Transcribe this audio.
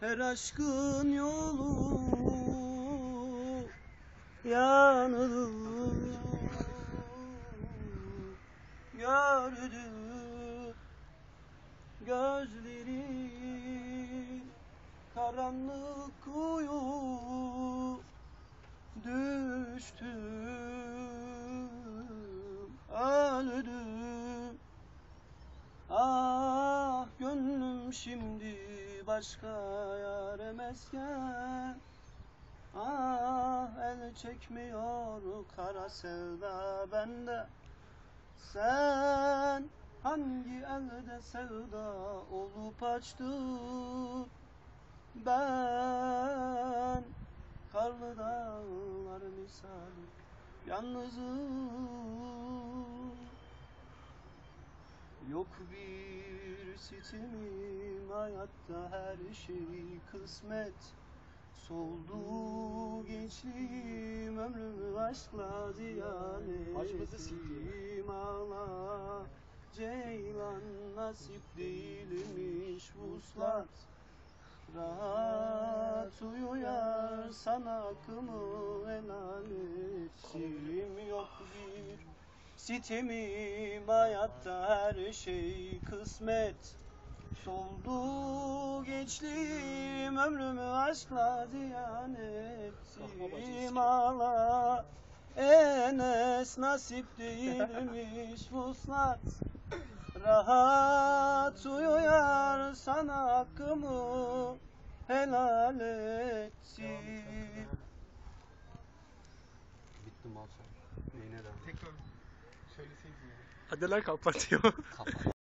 Her aşkın yolu yanılır. Gördüm gözlerim Karanlık kuyu Düştüm Öldüm Ah şimdi başka yâre mesken Ah el çekmiyor kara sevda bende. Sen hangi elde sevda olup açtın? Ben karlı dağlar misali yalnızım. Yok bir sitemim hayatta her şey kısmet. Soldu gençliğim ömrümü aşkla ziyan ettim ağla Ceylan nasip değilmiş vuslat Rahat uyuyar sana akımı helal ettim Yok bir sitemim hayatta her şey kısmet Soldu gençliğim ömrümü aşkla ziyan ettim ağla Enes nasip değilmiş vuslat Rahat uyuyar sana hakkımı helal ettim Bitti mal sen. Neyine devam? Tekrar söyleseydin ya. Hadi lan kapatıyor. Kapat.